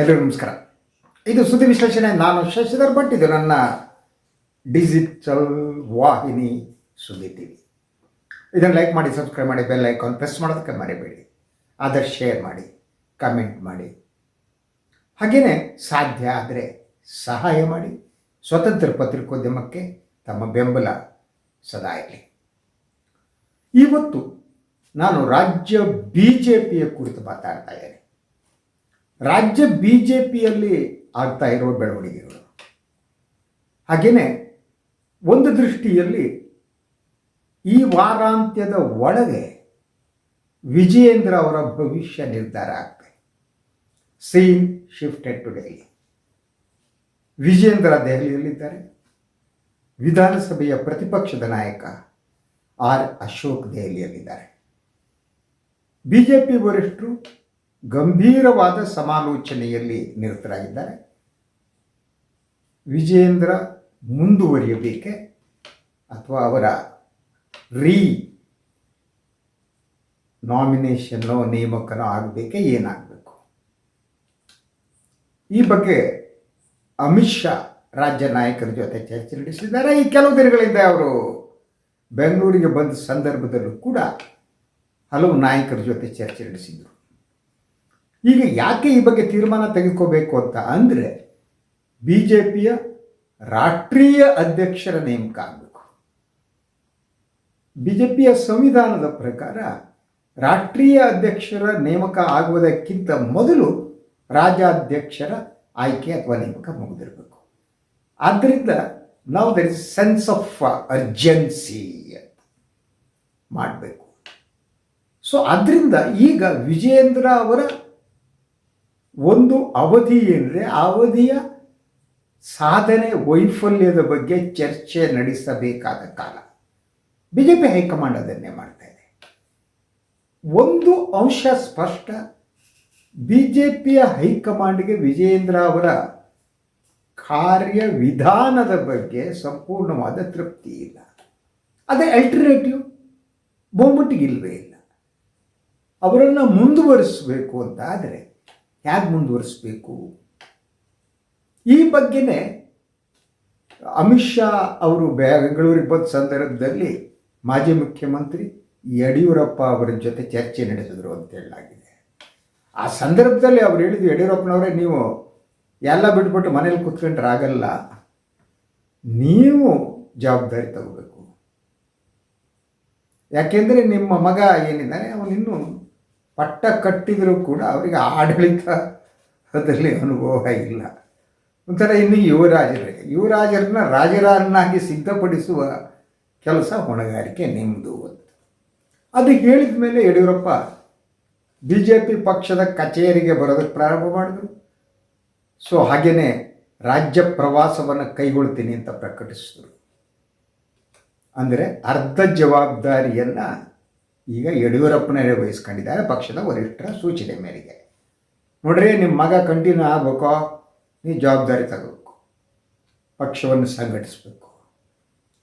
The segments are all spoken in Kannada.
ಎಲ್ಲರಿಗೂ ನಮಸ್ಕಾರ. ಇದು ಸುದ್ದಿ ವಿಶ್ಲೇಷಣೆ. ನಾನು ಶಶಿಧರ್ ಭಟ್. ಇದು ನನ್ನ ಡಿಜಿಟಲ್ ವಾಹಿನಿ ಸುದ್ದಿ ಟಿ ವಿ ಇದನ್ನು ಲೈಕ್ ಮಾಡಿ, ಸಬ್ಸ್ಕ್ರೈಬ್ ಮಾಡಿ, ಬೆಲ್ ಐಕಾನ್ ಪ್ರೆಸ್ ಮಾಡೋದಕ್ಕೆ ಮರಿಬೇಡಿ. ಆದರೆ ಶೇರ್ ಮಾಡಿ, ಕಮೆಂಟ್ ಮಾಡಿ. ಹಾಗೆಯೇ ಸಾಧ್ಯ ಆದರೆ ಸಹಾಯ ಮಾಡಿ. ಸ್ವತಂತ್ರ ಪತ್ರಿಕೋದ್ಯಮಕ್ಕೆ ತಮ್ಮ ಬೆಂಬಲ ಸದಾ ಇರಲಿ. ಇವತ್ತು ನಾನು ರಾಜ್ಯ ಬಿ ಜೆ ಪಿಯ ಕುರಿತು ಮಾತಾಡ್ತಾ ಇದ್ದೇನೆ. ರಾಜ್ಯ ಬಿ ಜೆ ಪಿಯಲ್ಲಿ ಆಗ್ತಾ ಇರುವ ಬೆಳವಣಿಗೆಗಳು. ಹಾಗೆಯೇ ಒಂದು ದೃಷ್ಟಿಯಲ್ಲಿ ಈ ವಾರಾಂತ್ಯದ ಒಳಗೆ ವಿಜಯೇಂದ್ರ ಅವರ ಭವಿಷ್ಯ ನಿರ್ಧಾರ ಆಗ್ತದೆ scene shifted to Delhi Vijayendra ದೆಹಲಿಯಲ್ಲಿದ್ದಾರೆ. ವಿಧಾನಸಭೆಯ ಪ್ರತಿಪಕ್ಷದ ನಾಯಕ ಆರ್ ಅಶೋಕ್ ದೆಹಲಿಯಲ್ಲಿದ್ದಾರೆ. ಬಿಜೆಪಿ ವರಿಷ್ಠರು ಗಂಭೀರವಾದ ಸಮಾಲೋಚನೆಯಲ್ಲಿ ನಿರತರಾಗಿದ್ದಾರೆ. ವಿಜೇಂದ್ರ ಮುಂದುವರಿಯಬೇಕೆ ಅಥವಾ ಅವರ ರೀ ನಾಮಿನೇಷನ್ನೋ ನೇಮಕನೋ ಆಗಬೇಕೆ ಏನಾಗಬೇಕು? ಈ ಬಗ್ಗೆ ಅಮಿತ್ ಶಾ ರಾಜ್ಯ ನಾಯಕರ ಜೊತೆ ಚರ್ಚೆ ನಡೆಸಿದ್ದಾರೆ. ಈ ಕೆಲವು ದಿನಗಳಿಂದ ಅವರು ಬೆಂಗಳೂರಿಗೆ ಬಂದ ಸಂದರ್ಭದಲ್ಲೂ ಕೂಡ ಹಲವು ನಾಯಕರ ಜೊತೆ ಚರ್ಚೆ ನಡೆಸಿದರು. ಈಗ ಯಾಕೆ ಈ ಬಗ್ಗೆ ತೀರ್ಮಾನ ತೆಗೆದುಕೋಬೇಕು ಅಂತ ಅಂದರೆ ಬಿ ಜೆ ಪಿಯ ರಾಷ್ಟ್ರೀಯ ಅಧ್ಯಕ್ಷರ ನೇಮಕ ಆಗಬೇಕು ಬಿ ಜೆ ಪಿಯ ಸಂವಿಧಾನದ ಪ್ರಕಾರ ರಾಷ್ಟ್ರೀಯ ಅಧ್ಯಕ್ಷರ ನೇಮಕ ಆಗುವುದಕ್ಕಿಂತ ಮೊದಲು ರಾಜ್ಯಾಧ್ಯಕ್ಷರ ಆಯ್ಕೆ ಅಥವಾ ನೇಮಕ ಮುಗಿದಿರಬೇಕು. ಆದ್ದರಿಂದ ನಾವು there is sense of urgency ಮಾಡಬೇಕು. ಸೊ ಅದರಿಂದ ಈಗ ವಿಜಯೇಂದ್ರ ಅವರ ಒಂದು ಅವಧಿ ಏನಿದೆ ಆ ಅವಧಿಯ ಸಾಧನೆ ವೈಫಲ್ಯದ ಬಗ್ಗೆ ಚರ್ಚೆ ನಡೆಸಬೇಕಾದ ಕಾಲ. ಬಿ ಜೆ ಪಿ ಹೈಕಮಾಂಡ್ ಅದನ್ನೇ ಮಾಡ್ತಾ ಇದೆ. ಒಂದು ಅಂಶ ಸ್ಪಷ್ಟ ಬಿ ಜೆ ಪಿಯ ಹೈಕಮಾಂಡ್ಗೆ ವಿಜಯೇಂದ್ರ ಅವರ ಕಾರ್ಯವಿಧಾನದ ಬಗ್ಗೆ ಸಂಪೂರ್ಣವಾದ ತೃಪ್ತಿ ಇಲ್ಲ. ಅದೇ ಅಲ್ಟರ್ನೇಟಿವ್ ಬೊಮ್ಮಟ್ಟಿಗೆ ಇಲ್ಲವೇ ಇಲ್ಲ. ಅವರನ್ನು ಮುಂದುವರಿಸಬೇಕು ಅಂತ ಆದರೆ ಹೇಗೆ ಮುಂದುವರಿಸಬೇಕು? ಈ ಬಗ್ಗೆನೇ ಅಮಿತ್ ಶಾ ಅವರು ಬೆಂಗಳೂರಿಗೆ ಬಂದ ಸಂದರ್ಭದಲ್ಲಿ ಮಾಜಿ ಮುಖ್ಯಮಂತ್ರಿ ಯಡಿಯೂರಪ್ಪ ಅವರ ಜೊತೆ ಚರ್ಚೆ ನಡೆಸಿದ್ರು ಅಂತ ಹೇಳಲಾಗಿದೆ. ಆ ಸಂದರ್ಭದಲ್ಲಿ ಅವ್ರು ಹೇಳಿದ್ರು, ಯಡಿಯೂರಪ್ಪನವರೇ, ನೀವು ಎಲ್ಲ ಬಿಟ್ಬಿಟ್ಟು ಮನೇಲಿ ಕೂತ್ಕೊಂಡ್ರೆ ಆಗಲ್ಲ. ನೀವು ಜವಾಬ್ದಾರಿ ತಗೋಬೇಕು. ಯಾಕೆಂದರೆ ನಿಮ್ಮ ಮಗ ಏನಿದ್ದಾನೆ ಅವನಿನ್ನೂ ಪಟ್ಟ ಕಟ್ಟಿದರೂ ಕೂಡ ಅವರಿಗೆ ಆಡಳಿತದಲ್ಲಿ ಅನುಭವ ಇಲ್ಲ. ಒಂಥರ ಇನ್ನು ಯುವರಾಜರಿಗೆ ಯುವರಾಜರನ್ನ ರಾಜರನ್ನಾಗಿ ಸಿದ್ಧಪಡಿಸುವ ಕೆಲಸ ಹೊಣೆಗಾರಿಕೆ ನಿಮ್ಮದು ಅಂತ. ಅದು ಹೇಳಿದ ಮೇಲೆ ಯಡಿಯೂರಪ್ಪ ಬಿ ಜೆ ಪಿ ಪಕ್ಷದ ಕಚೇರಿಗೆ ಬರೋದಕ್ಕೆ ಪ್ರಾರಂಭ ಮಾಡಿದ್ರು. ಸೊ ಹಾಗೆಯೇ ರಾಜ್ಯ ಪ್ರವಾಸವನ್ನು ಕೈಗೊಳ್ತೀನಿ ಅಂತ ಪ್ರಕಟಿಸಿದರು. ಅಂದರೆ ಅರ್ಧ ಜವಾಬ್ದಾರಿಯನ್ನು ಈಗ ಯಡಿಯೂರಪ್ಪನವರೇ ವಹಿಸ್ಕೊಂಡಿದ್ದಾರೆ ಪಕ್ಷದ ವರಿಷ್ಠರ ಸೂಚನೆ ಮೇರೆಗೆ. ನೋಡ್ರಿ ನಿಮ್ಮ ಮಗ ಕಂಟಿನ್ಯೂ ಆಗಬೇಕು? ನೀವು ಜವಾಬ್ದಾರಿ ತಗೋಬೇಕು. ಪಕ್ಷವನ್ನು ಸಂಘಟಿಸಬೇಕು.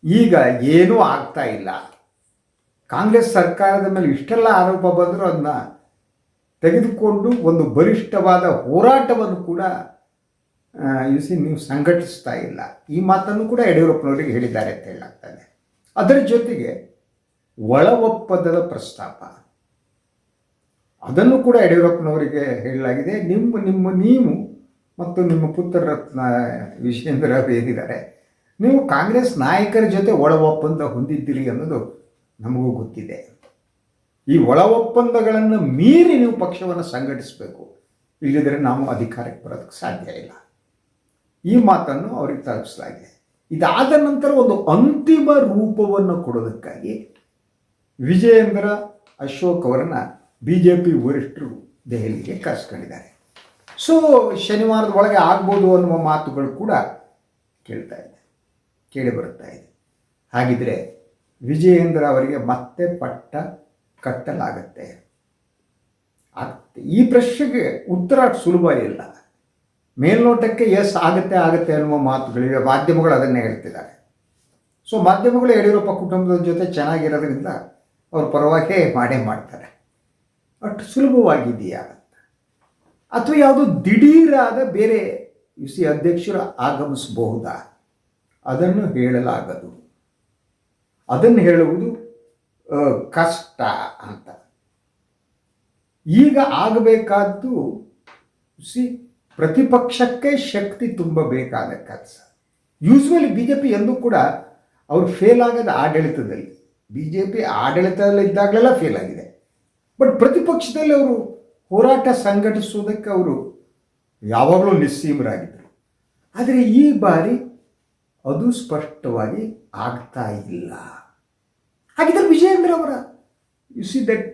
ಈಗ ಏನೂ ಆಗ್ತಾ ಇಲ್ಲ. ಕಾಂಗ್ರೆಸ್ ಸರ್ಕಾರದ ಮೇಲೆ ಇಷ್ಟೆಲ್ಲ ಆರೋಪ ಬಂದರೂ ಅದನ್ನ ತೆಗೆದುಕೊಂಡು ಒಂದು ಬಲಿಷ್ಠವಾದ ಹೋರಾಟವನ್ನು ಕೂಡ ಸಿ ನೀವು ಸಂಘಟಿಸ್ತಾ ಇಲ್ಲ. ಈ ಮಾತನ್ನು ಕೂಡ ಯಡಿಯೂರಪ್ಪನವರಿಗೆ ಹೇಳಿದ್ದಾರೆ ಅಂತ ಹೇಳಲಾಗ್ತದೆ ಅದರ ಜೊತೆಗೆ ಒಳ ಒಪ್ಪಂದದ ಪ್ರಸ್ತಾಪ. ಅದನ್ನು ಕೂಡ ಯಡಿಯೂರಪ್ಪನವರಿಗೆ ಹೇಳಲಾಗಿದೆ. ನಿಮ್ಮ ನಿಮ್ಮ, ನೀವು ಮತ್ತು ನಿಮ್ಮ ಪುತ್ರರತ್ನ ವಿಜೇಂದ್ರ ಏನಿದ್ದಾರೆ ನೀವು ಕಾಂಗ್ರೆಸ್ ನಾಯಕರ ಜೊತೆ ಒಳ ಒಪ್ಪಂದ ಹೊಂದಿದ್ದೀರಿ ಅನ್ನೋದು ನಮಗೂ ಗೊತ್ತಿದೆ. ಈ ಒಳ ಒಪ್ಪಂದಗಳನ್ನು ಮೀರಿ ನೀವು ಪಕ್ಷವನ್ನು ಸಂಘಟಿಸಬೇಕು. ಇಲ್ಲದಿದ್ದರೆ ನಾವು ಅಧಿಕಾರಕ್ಕೆ ಬರೋದಕ್ಕೆ ಸಾಧ್ಯ ಇಲ್ಲ. ಈ ಮಾತನ್ನು ಅವರಿಗೆ ತಲುಪಿಸಲಾಗಿದೆ. ಇದಾದ ನಂತರ ಒಂದು ಅಂತಿಮ ರೂಪವನ್ನು ಕೊಡೋದಕ್ಕಾಗಿ ವಿಜಯೇಂದ್ರ ಅಶೋಕ್ ಅವರನ್ನು ಬಿ ಜೆ ಪಿ ವರಿಷ್ಠರು ದೆಹಲಿಗೆ ಕರೆಸ್ಕೊಂಡಿದ್ದಾರೆ. ಸೊ ಶನಿವಾರದ ಒಳಗೆ ಆಗ್ಬೋದು ಅನ್ನುವ ಮಾತುಗಳು ಕೂಡ ಕೇಳ್ತಾ ಇದೆ, ಕೇಳಿ ಬರುತ್ತಾ ಇದೆ. ಹಾಗಿದ್ರೆ ವಿಜಯೇಂದ್ರ ಅವರಿಗೆ ಮತ್ತೆ ಪಟ್ಟ ಕಟ್ಟಲಾಗತ್ತೆ. ಈ ಪ್ರಶ್ನೆಗೆ ಉತ್ತರ ಸುಲಭ ಇಲ್ಲ. ಮೇಲ್ನೋಟಕ್ಕೆ ಎಸ್ ಆಗುತ್ತೆ ಆಗುತ್ತೆ ಅನ್ನುವ ಮಾತುಗಳಿವೆ, ಮಾಧ್ಯಮಗಳು ಅದನ್ನೇ ಹೇಳ್ತಿದ್ದಾರೆ. ಸೊ ಮಾಧ್ಯಮಗಳು ಯಡಿಯೂರಪ್ಪ ಕುಟುಂಬದ ಜೊತೆ ಚೆನ್ನಾಗಿರೋದ್ರಿಂದ ಅವ್ರ ಪರವಾಗಿ ಮಾಡೇ ಮಾಡ್ತಾರೆ. ಅಷ್ಟು ಸುಲಭವಾಗಿದೆಯಾ ಅಥವಾ ಯಾವುದು ದಿಢೀರಾದ ಬೇರೆ ಯು ಸಿ ಅಧ್ಯಕ್ಷರು ಆಗಮಿಸಬಹುದಾ? ಅದನ್ನು ಹೇಳಲಾಗದು. ಅದನ್ನು ಹೇಳುವುದು ಕಷ್ಟ ಅಂತ. ಈಗ ಆಗಬೇಕಾದ್ದು ಸಿ ಪ್ರತಿಪಕ್ಷಕ್ಕೆ ಶಕ್ತಿ ತುಂಬಬೇಕಾದ ಕೆಲಸ. ಯೂಸ್ವಲಿ ಬಿ ಜೆ ಪಿ ಎಂದೂ ಕೂಡ ಅವರು ಫೇಲ್ ಆಗದ ಆಡಳಿತದಲ್ಲಿ. ಬಿ ಜೆ ಪಿ ಆಡಳಿತದಲ್ಲಿದ್ದಾಗಲೆಲ್ಲ ಫೇಲ್ ಆಗಿದೆ. ಬಟ್ ಪ್ರತಿಪಕ್ಷದಲ್ಲಿ ಅವರು ಹೋರಾಟ ಸಂಘಟಿಸುವುದಕ್ಕೆ ಅವರು ಯಾವಾಗಲೂ ನಿಸ್ಸೀಮರಾಗಿದ್ದರು. ಆದರೆ ಈ ಬಾರಿ ಅದು ಸ್ಪಷ್ಟವಾಗಿ ಆಗ್ತಾ ಇಲ್ಲ. ಹಾಗಿದ್ರೆ ವಿಜಯೇಂದ್ರ ಅವರ you see that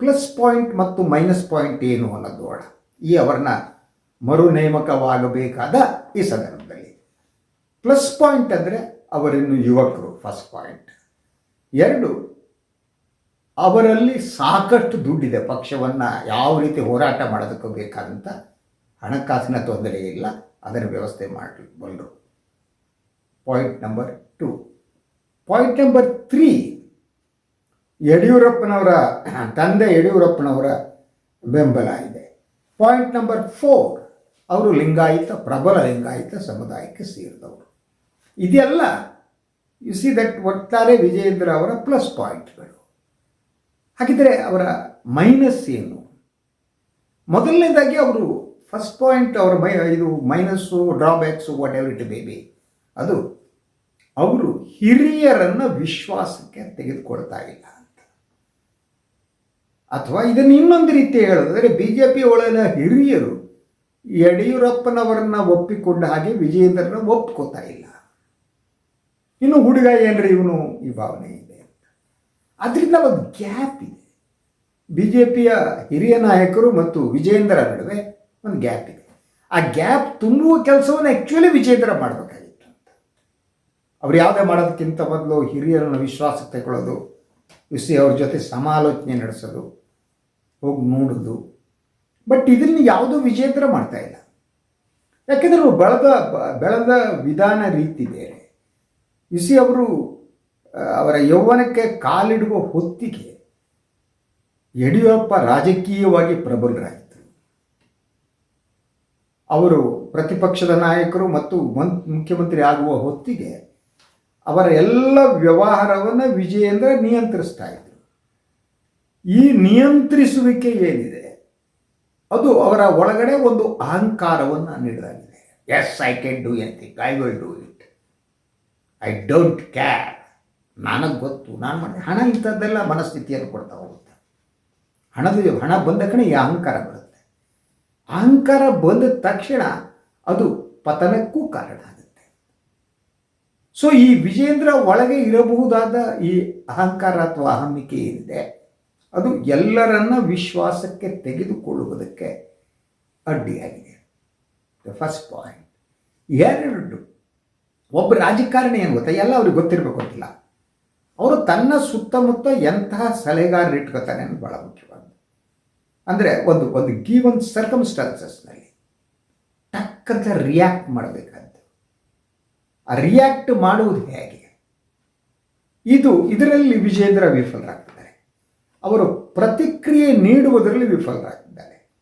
plus point ಮತ್ತು ಮೈನಸ್ ಪಾಯಿಂಟ್ ಏನು ಅನ್ನೋದು ನೋಡ ಈ ಅವರನ್ನ ಮರು ನೇಮಕವಾಗಬೇಕಾದ ಈ ಸಂದರ್ಭದಲ್ಲಿ. ಪ್ಲಸ್ ಪಾಯಿಂಟ್ ಅಂದರೆ ಅವರಿನ್ನು ಯುವಕರು ಫಸ್ಟ್ ಪಾಯಿಂಟ್ ಎರಡು, ಅವರಲ್ಲಿ ಸಾಕಷ್ಟು ದುಡ್ಡಿದೆ. ಪಕ್ಷವನ್ನು ಯಾವ ರೀತಿ ಹೋರಾಟ ಮಾಡೋದಕ್ಕೆ ಬೇಕಾದಂಥ ಹಣಕಾಸಿನ ತೊಂದರೆ ಇಲ್ಲ. ಅದರ ವ್ಯವಸ್ಥೆ ಮಾಡಬಲ್ಲರು point number two point number three ಯಡಿಯೂರಪ್ಪನವರ, ತಂದೆ ಯಡಿಯೂರಪ್ಪನವರ ಬೆಂಬಲ ಇದೆ. ಪಾಯಿಂಟ್ ನಂಬರ್ ಫೋರ್ ಅವರು ಲಿಂಗಾಯತ, ಪ್ರಬಲ ಲಿಂಗಾಯತ ಸಮುದಾಯಕ್ಕೆ ಸೇರಿದವರು. ಇದೆಲ್ಲ ಯು ಸಿ ದಟ್ ಒಟ್ಟಾರೆ ವಿಜಯೇಂದ್ರ ಅವರ ಪ್ಲಸ್ ಪಾಯಿಂಟ್ಗಳು ಹಾಗಿದ್ರೆ ಅವರ ಮೈನಸ್ ಏನು? ಮೊದಲನೇದಾಗಿ ಅವರು ಫಸ್ಟ್ ಪಾಯಿಂಟ್ ಅವರ ಮೈ, ಇದು minus drawbacks whatever it may be ಅದು ಅವರು ಹಿರಿಯರನ್ನು ವಿಶ್ವಾಸಕ್ಕೆ ತೆಗೆದುಕೊಳ್ತಾ ಇಲ್ಲ ಅಂತ. ಅಥವಾ ಇದನ್ನು ಇನ್ನೊಂದು ರೀತಿ ಹೇಳೋದಾದರೆ ಬಿ ಜೆ ಪಿ ಒಳಗಿನ ಹಿರಿಯರು ಯಡಿಯೂರಪ್ಪನವರನ್ನ ಒಪ್ಪಿಕೊಂಡ ಹಾಗೆ ವಿಜಯೇಂದ್ರನ ಒಪ್ಕೋತಾ ಇಲ್ಲ. ಇನ್ನು ಹುಡುಗ ಏನ್ರಿ ಇವನು ಈ ಭಾವನೆ ಇದೆ ಅದರಿಂದ ಒಂದು ಗ್ಯಾಪ್ ಇದೆ. ಬಿ ಜೆ ಪಿಯ ಹಿರಿಯ ನಾಯಕರು ಮತ್ತು ವಿಜಯೇಂದ್ರ ನಡುವೆ ಒಂದು ಗ್ಯಾಪ್ ಇದೆ. ಆ ಗ್ಯಾಪ್ ತುಂಬುವ ಕೆಲಸವನ್ನು ಆ್ಯಕ್ಚುಲಿ ವಿಜೇಂದ್ರ ಮಾಡಬೇಕಾಗಿತ್ತು ಅಂತ. ಅವ್ರು ಯಾವುದೇ ಮಾಡೋದಕ್ಕಿಂತ ಮೊದಲು ಹಿರಿಯರನ್ನು ವಿಶ್ವಾಸಕ್ಕೆ ತಗೊಳ್ಳೋದು ವಿಸಿ ಅವ್ರ ಜೊತೆ ಸಮಾಲೋಚನೆ ನಡೆಸೋದು, ಹೋಗಿ ನೋಡೋದು. ಬಟ್ ಇದನ್ನು ಯಾವುದೂ ವಿಜೇಂದ್ರ ಮಾಡ್ತಾ ಇಲ್ಲ. ಯಾಕೆಂದ್ರೆ ಬೆಳೆದ ಬೆಳೆದ ವಿಧಾನ ರೀತಿ ಬೇರೆ. ಇಸಿ ಅವರು ಅವರ ಯೌವನಕ್ಕೆ ಕಾಲಿಡುವ ಹೊತ್ತಿಗೆ ಯಡಿಯೂರಪ್ಪ ರಾಜಕೀಯವಾಗಿ ಪ್ರಬಲರಾಯಿತು ಅವರು ಪ್ರತಿಪಕ್ಷದ ನಾಯಕರು ಮತ್ತು ಮನ್, ಮುಖ್ಯಮಂತ್ರಿ ಆಗುವ ಹೊತ್ತಿಗೆ ಅವರ ಎಲ್ಲ ವ್ಯವಹಾರವನ್ನು ವಿಜಯೇಂದ್ರ ನಿಯಂತ್ರಿಸ್ತಾ ಇದ್ರು ಈ ನಿಯಂತ್ರಿಸುವಿಕೆ ಏನಿದೆ? ಅದು ಅವರ ಒಳಗಡೆ ಒಂದು ಅಹಂಕಾರವನ್ನು ನೀಡಲಾಗಿದೆ. Yes I can do anything I will do I don't care ನನಗೆ ಗೊತ್ತು. ನಾನು ಮಾಡಿ ಹಣ ಇಂಥದ್ದೆಲ್ಲ ಮನಸ್ಥಿತಿಯನ್ನು ಕೊಡ್ತಾ ಹೋಗುತ್ತೆ. ಹಣದ ಹಣ ಬಂದ ಕಡೆ ಈ ಅಹಂಕಾರ ಬರುತ್ತೆ. ಅಹಂಕಾರ ಬಂದ ತಕ್ಷಣ ಅದು ಪತನಕ್ಕೂ ಕಾರಣ ಆಗುತ್ತೆ. ಸೊ ಈ ವಿಜೇಂದ್ರ ಒಳಗೆ ಇರಬಹುದಾದ ಈ ಅಹಂಕಾರ ಅಥವಾ ಅಹಮಿಕೆ ಏನಿದೆ, ಅದು ಎಲ್ಲರನ್ನ ವಿಶ್ವಾಸಕ್ಕೆ ತೆಗೆದುಕೊಳ್ಳುವುದಕ್ಕೆ ಅಡ್ಡಿಯಾಗಿದೆ. ದ ಫಸ್ಟ್ ಪಾಯಿಂಟ್ ಎರಡು ಒಬ್ಬ ರಾಜಕಾರಣಿ ಏನು ಗೊತ್ತಾ? ಎಲ್ಲ ಅವ್ರಿಗೆ ಗೊತ್ತಿರಬೇಕು, ಗೊತ್ತಿಲ್ಲ. ಅವರು ತನ್ನ ಸುತ್ತಮುತ್ತ ಎಂತಹ ಸಲಹೆಗಾರರು ಇಟ್ಕೋತಾನೆ ಅನ್ನೋದು ಭಾಳ ಮುಖ್ಯವಾದ ಅಂದರೆ ಒಂದು ಒಂದು ಗೀವನ್ ಸರ್ಕಮ್ಸ್ಟಾನ್ಸಸ್ನಲ್ಲಿ ಟಕ್ಕಂತ ರಿಯಾಕ್ಟ್ ಮಾಡಬೇಕಾದ್ದು. ಆ ರಿಯಾಕ್ಟ್ ಮಾಡುವುದು ಹೇಗೆ? ಇದು, ಇದರಲ್ಲಿ ವಿಜೇಂದ್ರ ವಿಫಲರಾಗ್ತಿದ್ದಾರೆ. ಅವರು ಪ್ರತಿಕ್ರಿಯೆ ನೀಡುವುದರಲ್ಲಿ ವಿಫಲರಾಗ್ತಿದ್ದಾರೆ.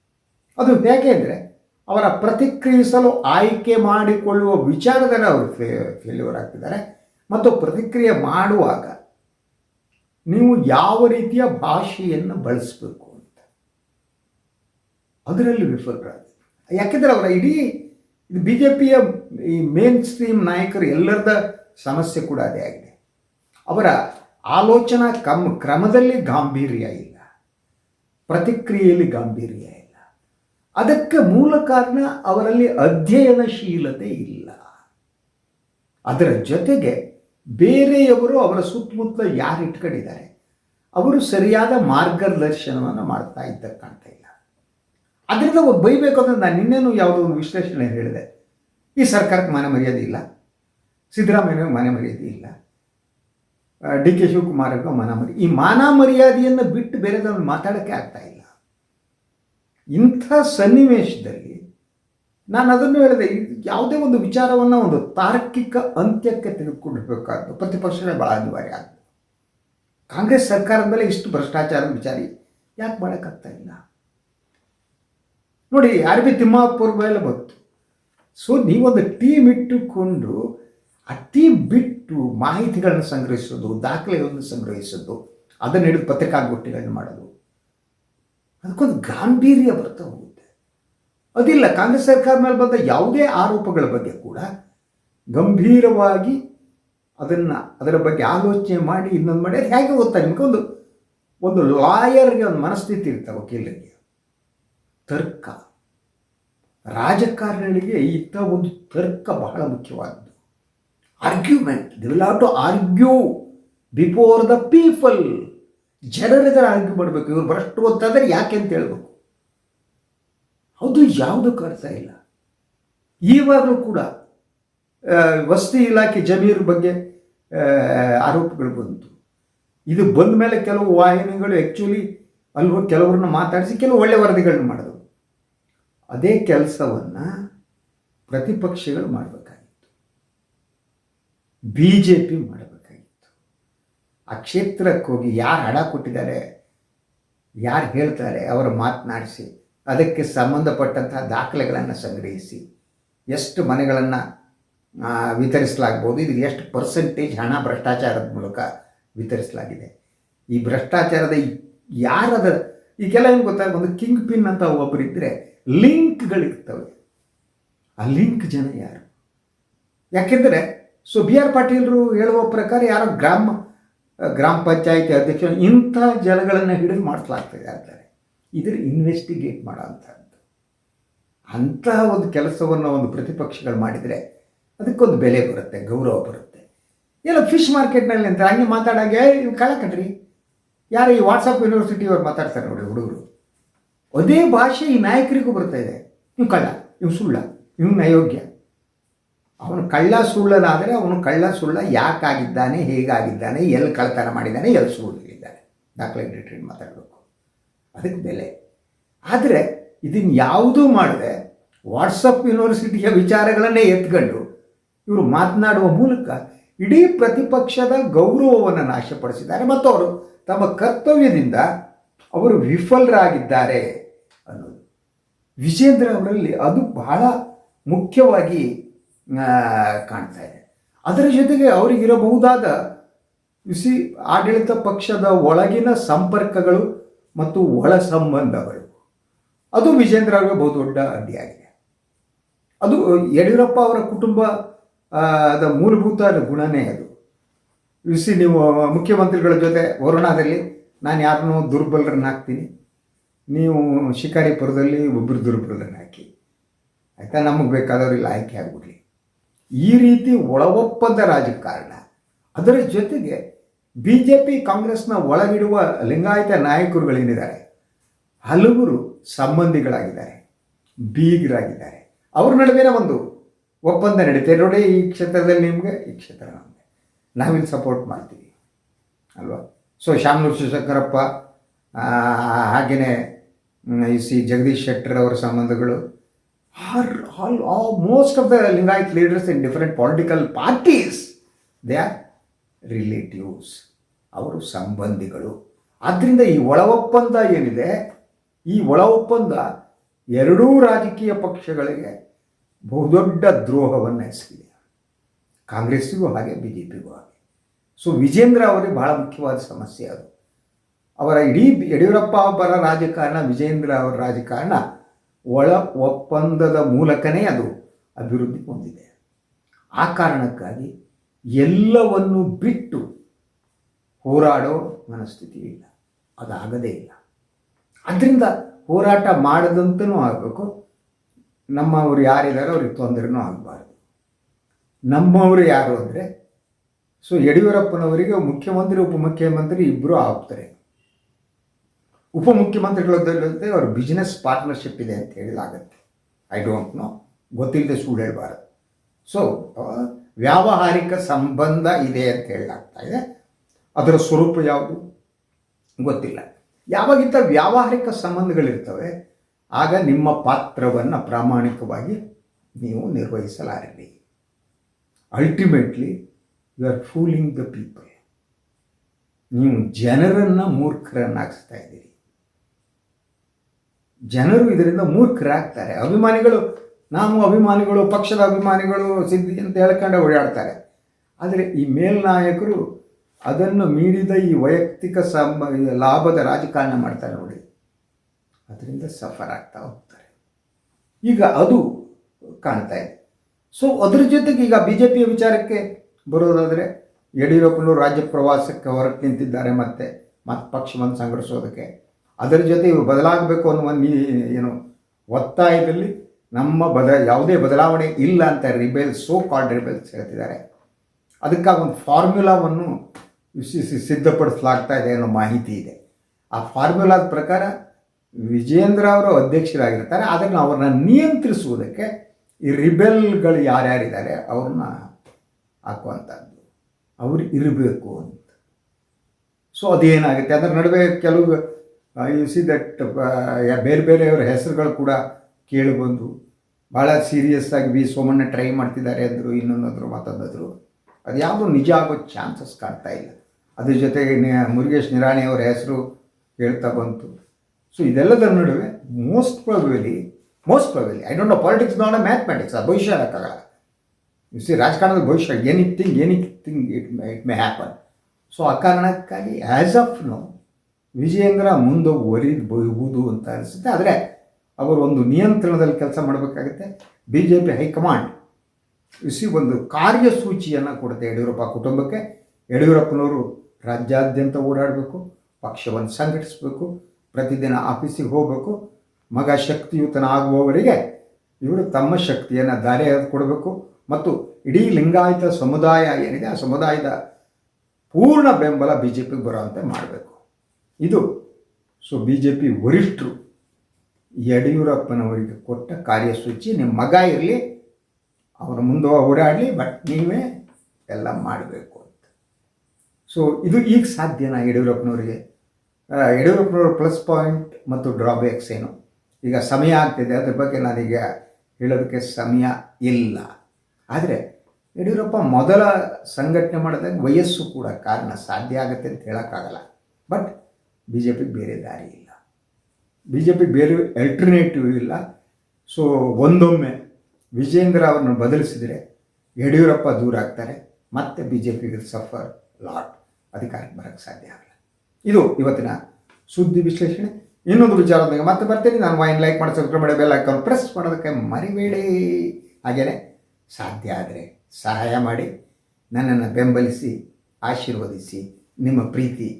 ಅದು ಹೇಗೆ ಅಂದರೆ ಅವರ ಪ್ರತಿಕ್ರಿಯಿಸಲು ಆಯ್ಕೆ ಮಾಡಿಕೊಳ್ಳುವ ವಿಚಾರದಲ್ಲಿ ಅವರು ಫೇ ಫೇಲ್ಯೂರ್ ಆಗ್ತಿದ್ದಾರೆ. ಮತ್ತು ಪ್ರತಿಕ್ರಿಯೆ ಮಾಡುವಾಗ ನೀವು ಯಾವ ರೀತಿಯ ಭಾಷೆಯನ್ನು ಬಳಸಬೇಕು ಅಂತ. ಅದರಲ್ಲಿ ವಿಫಲರಾಗಿ ಯಾಕೆಂದರೆ ಅವರ ಇಡೀ ಇದು ಬಿ ಜೆ ಪಿಯ ಈ ಮೇನ್ ಸ್ಟ್ರೀಮ್ ನಾಯಕರು ಎಲ್ಲರದ ಸಮಸ್ಯೆ ಕೂಡ ಅದೇ ಆಗಿದೆ. ಅವರ ಆಲೋಚನಾ ಕಮ್, ಕ್ರಮದಲ್ಲಿ ಗಾಂಭೀರ್ಯ ಇಲ್ಲ. ಪ್ರತಿಕ್ರಿಯೆಯಲ್ಲಿ ಗಾಂಭೀರ್ಯ ಇಲ್ಲ. ಅದಕ್ಕೆ ಮೂಲ ಕಾರಣ ಅವರಲ್ಲಿ ಅಧ್ಯಯನಶೀಲತೆ ಇಲ್ಲ. ಅದರ ಜೊತೆಗೆ ಬೇರೆಯವರು ಅವರ ಸುತ್ತಮುತ್ತ ಯಾರು ಇಟ್ಕೊಂಡಿದ್ದಾರೆ? ಅವರು ಸರಿಯಾದ ಮಾರ್ಗದರ್ಶನವನ್ನು ಮಾಡ್ತಾ ಇದ್ದಕ್ಕಂತ ಇಲ್ಲ. ಅದರಿಂದ ಒಬ್ಬ ಬೈಬೇಕು ಅಂದರೆ ನಾನು ನಿನ್ನೇನು ಯಾವುದೋ ಒಂದು ವಿಶ್ಲೇಷಣೆ ಹೇಳಿದೆ. ಈ ಸರ್ಕಾರಕ್ಕೆ ಮನೆ ಮರ್ಯಾದೆ ಇಲ್ಲ. ಸಿದ್ದರಾಮಯ್ಯನಿಗೆ ಮನೆ ಮರ್ಯಾದೆ ಇಲ್ಲ. ಡಿ ಕೆ ಶಿವಕುಮಾರ್ಗೂ ಮಾನ ಮರ್ಯಾದೆ ಈ ಮಾನ ಮರ್ಯಾದೆಯನ್ನು ಬಿಟ್ಟು ಬೇರೆದವ್ರು ಮಾತಾಡೋಕ್ಕೆ ಆಗ್ತಾ ಇಲ್ಲ. ಇಂಥ ಸನ್ನಿವೇಶದಲ್ಲಿ ನಾನು ಅದನ್ನು ಹೇಳಿದೆ ಯಾವುದೇ ಒಂದು ವಿಚಾರವನ್ನು ಒಂದು ತಾರ್ಕಿಕ ಅಂತ್ಯಕ್ಕೆ ತೆಗೆದುಕೊಳ್ಬೇಕಾದ್ದು ಪ್ರತಿಪಕ್ಷಗಳೇ ಭಾಳ ಅನಿವಾರ್ಯ ಆಗ್ತದೆ. ಕಾಂಗ್ರೆಸ್ ಸರ್ಕಾರದ ಮೇಲೆ ಇಷ್ಟು ಭ್ರಷ್ಟಾಚಾರದ ವಿಚಾರ ಯಾಕೆ ಮಾಡೋಕ್ಕಾಗ್ತಾ ಇಲ್ಲ? ನೋಡಿ, ಆರ್ ಬಿ ತಿಮ್ಮಾಪುರ ಮೇಲೆ ಬಂತು. ಸೊ ನೀವೊಂದು ಟೀಮ್ ಇಟ್ಟುಕೊಂಡು ಆ ಟೀಮ್ ಬಿಟ್ಟು ಮಾಹಿತಿಗಳನ್ನು ಸಂಗ್ರಹಿಸೋದು, ದಾಖಲೆಗಳನ್ನು ಸಂಗ್ರಹಿಸೋದು, ಅದನ್ನು ಹಿಡಿದು ಪತ್ರಿಕಾಗೋಷ್ಠಿಗಳನ್ನು ಮಾಡೋದು ಅದಕ್ಕೊಂದು ಗಾಂಭೀರ್ಯ ಬರ್ತಾ ಹೋಗುತ್ತೆ. ಅದಿಲ್ಲ, ಕಾಂಗ್ರೆಸ್ ಸರ್ಕಾರ ಮೇಲೆ ಬಂದ ಯಾವುದೇ ಆರೋಪಗಳ ಬಗ್ಗೆ ಕೂಡ ಗಂಭೀರವಾಗಿ ಅದನ್ನು, ಅದರ ಬಗ್ಗೆ ಆಲೋಚನೆ ಮಾಡಿ ಇನ್ನೊಂದು ಮಾಡಿ, ಅದು ಹೇಗೆ ಗೊತ್ತಾ ನಿಮಗೆ ಒಂದು ಒಂದು ಲಾಯರ್ಗೆ ಒಂದು ಮನಸ್ಥಿತಿ ಇರುತ್ತೆ ವಕೀಲರಿಗೆ. ತರ್ಕ. ರಾಜಕಾರಣಿಗಳಿಗೆ ಇಂಥ ಒಂದು ತರ್ಕ ಬಹಳ ಮುಖ್ಯವಾದದ್ದು argument they will have to argue before the people ಜನರಿದ್ರೆ argue ಮಾಡಬೇಕು, ಇವರು ಭ್ರಷ್ಟು ಅಂತಂದರೆ ಯಾಕೆ ಅಂತ ಹೇಳ್ಬೇಕು. ಅದು ಯಾವುದಕ್ಕೂ ಅರ್ಥ ಇಲ್ಲ. ಈವಾಗಲೂ ಕೂಡ ವಸತಿ ಇಲಾಖೆ ಜಮೀರ್ ಬಗ್ಗೆ ಆರೋಪಗಳು ಬಂತು. ಇದು ಬಂದ ಮೇಲೆ ಕೆಲವು ವಾಹಿನಿಗಳು ಆ್ಯಕ್ಚುಲಿ ಅಲ್ವ ಕೆಲವರನ್ನ ಮಾತಾಡಿಸಿ ಕೆಲವು ಒಳ್ಳೆ ವರದಿಗಳನ್ನ ಮಾಡಿದ್ರು. ಅದೇ ಕೆಲಸವನ್ನು ಪ್ರತಿಪಕ್ಷಗಳು ಮಾಡಬೇಕಾಗಿತ್ತು. ಬಿ ಜೆ ಪಿ ಮಾಡಬೇಕಾಗಿತ್ತು ಆ ಕ್ಷೇತ್ರಕ್ಕೆ ಹೋಗಿ ಯಾರು ಹಣ ಕೊಟ್ಟಿದ್ದಾರೆ, ಯಾರು ಹೇಳ್ತಾರೆ ಅವರ ಮಾತನಾಡಿಸಿ, ಅದಕ್ಕೆ ಸಂಬಂಧಪಟ್ಟಂತಹ ದಾಖಲೆಗಳನ್ನು ಸಂಗ್ರಹಿಸಿ, ಎಷ್ಟು ಮನೆಗಳನ್ನು ವಿತರಿಸಲಾಗ್ಬೋದು ಇದು ಎಷ್ಟು ಪರ್ಸೆಂಟೇಜ್ ಹಣ ಭ್ರಷ್ಟಾಚಾರದ ಮೂಲಕ ವಿತರಿಸಲಾಗಿದೆ. ಈ ಭ್ರಷ್ಟಾಚಾರದ ಈ- ಯಾರದ ಈಗೆಲ್ಲ ಏನು ಗೊತ್ತಾಗ, ಒಂದು ಕಿಂಗ್ ಪಿನ್ ಅಂತ ಒಬ್ಬರಿದ್ದರೆ ಲಿಂಕ್ಗಳಿರ್ತವೆ ಆ ಲಿಂಕ್ ಜನ ಯಾರು? ಯಾಕೆಂದರೆ, ಸೊ ಬಿ ಆರ್ ಪಾಟೀಲರು ಹೇಳುವ ಪ್ರಕಾರ ಯಾರೋ ಗ್ರಾಮ ಗ್ರಾಮ ಪಂಚಾಯಿತಿ ಅಧ್ಯಕ್ಷ ಇಂಥ ಜನಗಳನ್ನು ಹಿಡಿದು ಮಾಡಿಸ್ಲಾಗ್ತದೆ ಅಂತಾರೆ ಇದ್ರ ಇನ್ವೆಸ್ಟಿಗೇಟ್ ಮಾಡೋ ಅಂಥದ್ದು ಅಂತಹ ಒಂದು ಕೆಲಸವನ್ನು ಒಂದು ಪ್ರತಿಪಕ್ಷಗಳು ಮಾಡಿದರೆ ಅದಕ್ಕೊಂದು ಬೆಲೆ ಬರುತ್ತೆ, ಗೌರವ ಬರುತ್ತೆ. ಎಲ್ಲ ಫಿಶ್ ಮಾರ್ಕೆಟ್ನಲ್ಲಿ ಅಂತ ಹಂಗೆ ಮಾತಾಡೋಂಗೆ ಇವು ಕಳ್ಳ ಕಣ್ರಿ. ಯಾರು ಈ ವಾಟ್ಸಪ್ ಯೂನಿವರ್ಸಿಟಿಯವ್ರು ಮಾತಾಡ್ತಾರೆ ನೋಡಿ ಹುಡುಗರು. ಅದೇ ಭಾಷೆ ಈ ನಾಯಕರಿಗೂ ಬರ್ತಾ ಇದೆ. ನೀವು ಕಳ್ಳ ಇವ್ ಸುಳ್ಳ ನೀವು ಅಯೋಗ್ಯ. ಅವನು ಕಳ್ಳ ಸುಳ್ಳನಾದರೆ ಅವನು ಕಳ್ಳ ಸುಳ್ಳ ಯಾಕಾಗಿದ್ದಾನೆ, ಹೇಗಾಗಿದ್ದಾನೆ, ಎಲ್ಲಿ ಕಳ್ತನ ಮಾಡಿದ್ದಾನೆ, ಎಲ್ಲಿ ಸುಳ್ಳಿದ್ದಾನೆ. ದಾಖಲೆ ರಿಟ್ರೀಟ್ ಮಾತಾಡಬೇಕು. ಅದಕ್ಕೆ ಬೆಲೆ. ಆದರೆ ಇದನ್ನು ಯಾವುದೂ ಮಾಡದೆ ವಾಟ್ಸಪ್ ಯೂನಿವರ್ಸಿಟಿಯ ವಿಚಾರಗಳನ್ನೇ ಎತ್ಕೊಂಡು ಇವರು ಮಾತನಾಡುವ ಮೂಲಕ ಇಡೀ ಪ್ರತಿಪಕ್ಷದ ಗೌರವವನ್ನು ನಾಶಪಡಿಸಿದ್ದಾರೆ. ಮತ್ತು ಅವರು ತಮ್ಮ ಕರ್ತವ್ಯದಿಂದ ಅವರು ವಿಫಲರಾಗಿದ್ದಾರೆ ಅನ್ನೋದು. ವಿಜೇಂದ್ರ ಅವರಲ್ಲಿ ಅದು ಬಹಳ ಮುಖ್ಯವಾಗಿ ಕಾಣ್ತಾ ಇದೆ. ಅದರ ಜೊತೆಗೆ ಅವರಿಗಿರಬಹುದಾದ ಸಿ ಆಡಳಿತ ಪಕ್ಷದ ಒಳಗಿನ ಸಂಪರ್ಕಗಳು ಮತ್ತು ಒಳ ಸಂಬಂಧಗಳು. ಅದು ವಿಜೇಂದ್ರ ಅವರಿಗೆ ಬಹುದೊಡ್ಡ ಅಡ್ಡಿಯಾಗಿದೆ. ಅದು, ಯಡಿಯೂರಪ್ಪ ಅವರ ಕುಟುಂಬ ಅದ ಮೂಲಭೂತ ಗುಣನೇ ಅದು. ಸಿ ನೀವು ಮುಖ್ಯಮಂತ್ರಿಗಳ ಜೊತೆ ವರುಣಾದಲ್ಲಿ, ನಾನು ಯಾರನ್ನೂ ದುರ್ಬಲರನ್ನು ಹಾಕ್ತೀನಿ ನೀವು ಶಿಕಾರಿಪುರದಲ್ಲಿ ಒಬ್ಬರು ದುರ್ಬಲರನ್ನು ಹಾಕಿ ಆಯಿತಾ? ನಮಗೆ ಬೇಕಾದವರೆಲ್ಲ ಆಯ್ಕೆ ಆಗ್ಬಿಡ್ಲಿ. ಈ ರೀತಿ ಒಳ ರಾಜಕಾರಣ. ಅದರ ಜೊತೆಗೆ ಬಿ ಜೆ ಪಿ ಕಾಂಗ್ರೆಸ್ನ ಒಳಗಿಡುವ ಲಿಂಗಾಯತ ನಾಯಕರುಗಳೇನಿದ್ದಾರೆ? ಹಲವರು ಸಂಬಂಧಿಗಳಾಗಿದ್ದಾರೆ. ಬೀಗರಾಗಿದ್ದಾರೆ. ಅವ್ರ ನಡುವಿನ ಒಂದು ಒಪ್ಪಂದ ನಡೆಯುತ್ತೆ ನೋಡಿ ಈ ಕ್ಷೇತ್ರದಲ್ಲಿ ನಿಮಗೆ, ಈ ಕ್ಷೇತ್ರ ನಮಗೆ. ನಾವಿಲ್ಲಿ ಸಪೋರ್ಟ್ ಮಾಡ್ತೀವಿ. ಅಲ್ವಾ? ಸೊ ಶಾಮನೂರು ಶಿವಶಂಕರಪ್ಪ ಹಾಗೆಯೇ ಈ ಸಿ ಜಗದೀಶ್ ಶೆಟ್ಟರ್ ಅವರ ಸಂಬಂಧಗಳು are all most of the Lingayat leaders in different political parties, they are relatives ಅವರು ಸಂಬಂಧಿಗಳು. ಆದ್ದರಿಂದ ಈ ಒಳ ಒಪ್ಪಂದ ಏನಿದೆ? ಈ ಒಳ ಒಪ್ಪಂದ ಎರಡೂ ರಾಜಕೀಯ ಪಕ್ಷಗಳಿಗೆ ಬಹುದೊಡ್ಡ ದ್ರೋಹವನ್ನು ಎಸಗಿದೆ. ಕಾಂಗ್ರೆಸ್ಸಿಗೂ ಹಾಗೆ ಬಿ ಜೆ ಪಿಗೂ ಹಾಗೆ. ಸೊ ವಿಜೇಂದ್ರ ಅವರಿಗೆ ಬಹಳ ಮುಖ್ಯವಾದ ಸಮಸ್ಯೆ ಅದು. ಅವರ ಇಡೀ ಯಡಿಯೂರಪ್ಪ ಅವರ ರಾಜಕಾರಣ ವಿಜೇಂದ್ರ ಅವರ ರಾಜಕಾರಣ ಒಳ ಒಪ್ಪಂದದ ಮೂಲಕನೇ ಅದು ಅಭಿವೃದ್ಧಿ ಹೊಂದಿದೆ. ಆ ಕಾರಣಕ್ಕಾಗಿ ಎಲ್ಲವನ್ನು ಬಿಟ್ಟು ಹೋರಾಡೋ ಮನಸ್ಥಿತಿ ಇಲ್ಲ. ಅದಾಗದೇ ಇಲ್ಲ. ಅದರಿಂದ ಹೋರಾಟ ಮಾಡದಂತನೂ ಆಗಬೇಕು. ನಮ್ಮವರು ಯಾರಿದ್ದಾರೋ ಅವ್ರಿಗೆ ತೊಂದರೆನೂ ಆಗಬಾರ್ದು. ನಮ್ಮವರು ಯಾರು ಅಂದರೆ, ಸೊ ಯಡಿಯೂರಪ್ಪನವರಿಗೆ ಮುಖ್ಯಮಂತ್ರಿ, ಉಪಮುಖ್ಯಮಂತ್ರಿ ಇಬ್ಬರೂ ಆಗ್ತಾರೆ ಉಪಮುಖ್ಯಮಂತ್ರಿಗಳ ಜೊತೆ ಅವ್ರ ಬಿಸ್ನೆಸ್ ಪಾರ್ಟ್ನರ್ಶಿಪ್ ಇದೆ ಅಂತ ಹೇಳಲಾಗತ್ತೆ ಐ ಡೋಂಟ್ ನೋ ಗೊತ್ತಿಲ್ಲದೆ ಸುಳ್ಳು ಹೇಳಬಾರದು. ಸೊ ವ್ಯಾವಹಾರಿಕ ಸಂಬಂಧ ಇದೆ ಅಂತ ಹೇಳಲಾಗ್ತಾ ಇದೆ. ಅದರ ಸ್ವರೂಪ ಯಾವುದು? ಗೊತ್ತಿಲ್ಲ. ಯಾವಾಗಿದ್ದ ವ್ಯಾವಹಾರಿಕ ಸಂಬಂಧಗಳಿರ್ತವೆ, ಆಗ ನಿಮ್ಮ ಪಾತ್ರವನ್ನು ಪ್ರಾಮಾಣಿಕವಾಗಿ ನೀವು ನಿರ್ವಹಿಸಲಾರಿರಿ. Ultimately you are fooling the people ನೀವು ಜನರನ್ನು ಮೂರ್ಖರನ್ನಾಗಿಸ್ತಾ ಇದ್ದೀರಿ. ಜನರು ಇದರಿಂದ ಮೂರ್ಖರಾಗ್ತಾರೆ. ಅಭಿಮಾನಿಗಳು, ನಾವು ಅಭಿಮಾನಿಗಳು, ಪಕ್ಷದ ಅಭಿಮಾನಿಗಳು, ಸಿದ್ಧಿ ಅಂತ ಹೇಳ್ಕೊಂಡೆ ಓಡಾಡ್ತಾರೆ. ಆದರೆ ಈ ಮೇಲ್ನಾಯಕರು ಅದನ್ನು ಮೀರಿದ ಈ ವೈಯಕ್ತಿಕ ಲಾಭದ ರಾಜಕಾರಣ ಮಾಡ್ತಾರೆ ನೋಡಿ. ಅದರಿಂದ ಸಫರ್ ಆಗ್ತಾ ಹೋಗ್ತಾರೆ. ಈಗ ಅದು ಕಾಣ್ತಾ ಇದೆ. ಸೊ ಅದ್ರ ಜೊತೆಗೆ ಈಗ ಬಿ ಜೆ ಪಿಯ ವಿಚಾರಕ್ಕೆ ಬರೋದಾದರೆ ಯಡಿಯೂರಪ್ಪನವರು ರಾಜ್ಯ ಪ್ರವಾಸಕ್ಕೆ ಹೊರಗೆ ನಿಂತಿದ್ದಾರೆ ಮತ್ತೆ ಮತ್ತೆ ಪಕ್ಷವನ್ನು ಸಂಘಟಿಸೋದಕ್ಕೆ. ಅದರ ಜೊತೆ ಇವರು ಬದಲಾಗಬೇಕು ಅನ್ನುವ ನೀ, ಏನು ಒತ್ತಾಯದಲ್ಲಿ ನಮ್ಮ ಬದ, ಯಾವುದೇ ಬದಲಾವಣೆ ಇಲ್ಲ ಅಂತ ರಿಬೆಲ್ಸ್ ಸೋ ಕಾಲ್ಡ್ ರಿಬೆಲ್ಸ್ ಹೇಳ್ತಿದ್ದಾರೆ. ಅದಕ್ಕಾಗಿ ಒಂದು ಫಾರ್ಮ್ಯುಲಾವನ್ನು ಸಿದ್ಧಪಡಿಸಲಾಗ್ತಾ ಇದೆ ಅನ್ನೋ ಮಾಹಿತಿ ಇದೆ. ಆ ಫಾರ್ಮ್ಯುಲಾದ ಪ್ರಕಾರ ವಿಜೇಂದ್ರ ಅವರು ಅಧ್ಯಕ್ಷರಾಗಿರ್ತಾರೆ. ಅದನ್ನು ಅವ್ರನ್ನ ನಿಯಂತ್ರಿಸುವುದಕ್ಕೆ ಈ ರಿಬೆಲ್ಗಳು ಯಾರ್ಯಾರಿದ್ದಾರೆ ಅವ್ರನ್ನ ಹಾಕುವಂಥದ್ದು. ಅವ್ರು ಇರಬೇಕು ಅಂತ. ಸೊ ಅದೇನಾಗುತ್ತೆ? ಅದರ ನಡುವೆ ಕೆಲವು ಯು ಸಿ ದಟ್ ಬೇರೆ ಬೇರೆಯವರ ಹೆಸರುಗಳು ಕೂಡ ಕೇಳಿಬಂದು ಭಾಳ ಸೀರಿಯಸ್ ಆಗಿ ವಿ ಸೋಮಣ್ಣ ಟ್ರೈ ಮಾಡ್ತಿದ್ದಾರೆ ಅಂದರು ಇನ್ನೊಂದಾದ್ರು ಮಾತಾಡಿದ್ರು. ಅದು ಯಾವುದೂ ನಿಜ ಆಗೋ ಚಾನ್ಸಸ್ ಕಾಣ್ತಾ ಇಲ್ಲ. ಅದ್ರ ಜೊತೆಗೆ ಮುರುಗೇಶ್ ನಿರಾಣಿ ಅವರ ಹೆಸರು ಹೇಳ್ತಾ ಬಂತು. ಸೊ ಇದೆಲ್ಲದರ ನಡುವೆ most probably most probably I don't know politics not a mathematics ಅದು ಭವಿಷ್ಯ ಹೇಳೋಕ್ಕಾಗಲ್ಲ ಯು ಸಿ ರಾಜಕಾರಣದ ಭವಿಷ್ಯ anything anything it it may happen so ಆ ಕಾರಣಕ್ಕಾಗಿ ಆ್ಯಸ್ ಆಫ್ ನೋ ವಿಜಯೇಂದ್ರ ಮುಂದುವರಿಬಹುದು ಅಂತ ಅನಿಸುತ್ತೆ. ಆದರೆ ಅವರು ಒಂದು ನಿಯಂತ್ರಣದಲ್ಲಿ ಕೆಲಸ ಮಾಡಬೇಕಾಗುತ್ತೆ. B J P high command C ಒಂದು ಕಾರ್ಯಸೂಚಿಯನ್ನು ಕೊಡುತ್ತೆ ಯಡಿಯೂರಪ್ಪ ಕುಟುಂಬಕ್ಕೆ. ಯಡಿಯೂರಪ್ಪನವರು ರಾಜ್ಯಾದ್ಯಂತ ಓಡಾಡಬೇಕು, ಪಕ್ಷವನ್ನು ಸಂಘಟಿಸಬೇಕು, ಪ್ರತಿದಿನ ಆಫೀಸಿಗೆ ಹೋಗಬೇಕು. ಮಗ ಶಕ್ತಿಯುತನ ಆಗುವವರಿಗೆ ಇವರು ತಮ್ಮ ಶಕ್ತಿಯನ್ನು ದಾರಿ ಕೊಡಬೇಕು. ಮತ್ತು ಇಡೀ ಲಿಂಗಾಯತ ಸಮುದಾಯ ಏನಿದೆ, ಆ ಸಮುದಾಯದ ಪೂರ್ಣ ಬೆಂಬಲ ಬಿ ಜೆ ಪಿಗೆ ಬರುವಂತೆ ಮಾಡಬೇಕು. ಇದು. ಸೊ ಬಿ ಜೆ ಪಿ ವರಿಷ್ಠರು ಯಡಿಯೂರಪ್ಪನವರಿಗೆ ಕೊಟ್ಟ ಕಾರ್ಯಸೂಚಿ ನಿಮ್ಮ ಮಗ ಇರಲಿ, ಅವರ ಮುಂದೆ ಓಡಾಡಲಿ ಬಟ್ ನೀವೇ ಎಲ್ಲ ಮಾಡಬೇಕು ಅಂತ. ಸೊ ಇದು ಈಗ ಸಾಧ್ಯನಾ ಯಡಿಯೂರಪ್ಪನವರಿಗೆ? ಯಡಿಯೂರಪ್ಪನವ್ರ ಪ್ಲಸ್ ಪಾಯಿಂಟ್ ಮತ್ತು ಡ್ರಾಬ್ಯಾಕ್ಸ್ ಏನು? ಈಗ ಸಮಯ ಆಗ್ತಿದೆ, ಅದ್ರ ಬಗ್ಗೆ ನಾನೀಗ ಹೇಳೋದಕ್ಕೆ ಸಮಯ ಇಲ್ಲ. ಆದರೆ ಯಡಿಯೂರಪ್ಪ ಮೊದಲ ಸಂಘಟನೆ ಮಾಡಿದಾಗ ವಯಸ್ಸು ಕೂಡ ಕಾರಣ ಸಾಧ್ಯ ಆಗುತ್ತೆ ಅಂತ ಹೇಳೋಕ್ಕಾಗಲ್ಲ. ಬಟ್ ಬಿ ಜೆ ಪಿಗೆ ಬೇರೆ ದಾರಿ ಇಲ್ಲ. ಬಿ ಜೆ ಪಿ ಬೇರೆ ಅಲ್ಟರ್ನೇಟಿವ್ ಇಲ್ಲ. ಸೊ ಒಂದೊಮ್ಮೆ ವಿಜೇಂದ್ರ ಅವರನ್ನು ಬದಲಿಸಿದರೆ ಯಡಿಯೂರಪ್ಪ ದೂರ ಆಗ್ತಾರೆ, ಮತ್ತೆ ಬಿ ಜೆ ಪಿಗೆ ಸಫರ್ ಲಾಟ್ ಅಧಿಕಾರಕ್ಕೆ ಬರೋಕ್ಕೆ ಸಾಧ್ಯ ಆಗಲ್ಲ. ಇದು ಇವತ್ತಿನ ಸುದ್ದಿ ವಿಶ್ಲೇಷಣೆ. ಇನ್ನೊಂದು ವಿಚಾರದಾಗ ಮತ್ತೆ ಬರ್ತೀನಿ. ನಾನು ವೈನ್ ಲೈಕ್ ಮಾಡಿ ಸಬ್ಸ್ಕ್ರೈಬ್ ಮಾಡಿ ಬೆಲ್ ಐಕಾನ್ ಪ್ರೆಸ್ ಮಾಡೋದಕ್ಕೆ ಮರಿಬೇಡಿ. ಹಾಗೆಯೇ ಸಾಧ್ಯ ಆದರೆ ಸಹಾಯ ಮಾಡಿ. ನನ್ನನ್ನು ಬೆಂಬಲಿಸಿ, ಆಶೀರ್ವದಿಸಿ, ನಿಮ್ಮ ಪ್ರೀತಿ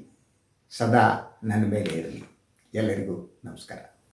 ಸದಾ ನನ್ನ ಮೇಲೆ ಇರಲಿ. ಎಲ್ಲರಿಗೂ ನಮಸ್ಕಾರ.